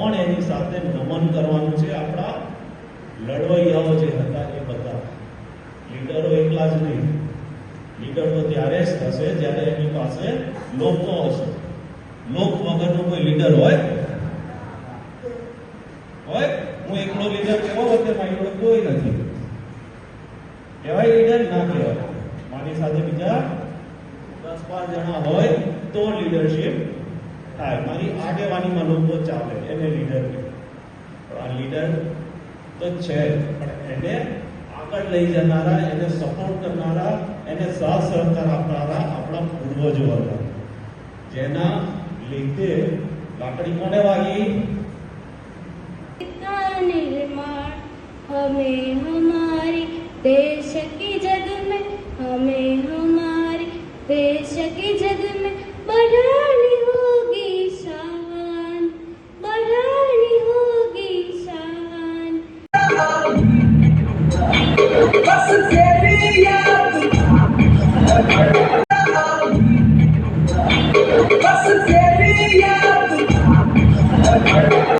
પણ એની સાથે નમન કરવાનું છે. આપણા લડવૈયાઓ જે હતા એ બધા. લીડરો એકલા જ નહીં. લીડર તો ત્યારે જ થશે જ્યારે એની પાસે લોકો હશે. લોક વગરનો કોઈ લીડર હોય? હોય? હું એકલો લીડર કેવો વખતે મારી જોડે કોઈ નથી. કહેવાય લીડર ના કહેવાય. મારી સાથે બીજા દસ બાર જણા હોય તો લીડરશિપ થાય મારી આગેવાનીમાં લોકો ચાલે એને લીડર કહેવાય પણ આ લીડર તો છે પણ એને આગળ લઈ જનારા એને સપોર્ટ કરનારા એને સાથ સહકાર આપનારા આપણા પૂર્વજો હતા જેના લીધે લાકડી કોને વાગી का निर्माण हमें हमारी देश की जग में हमें हमारी देश की जग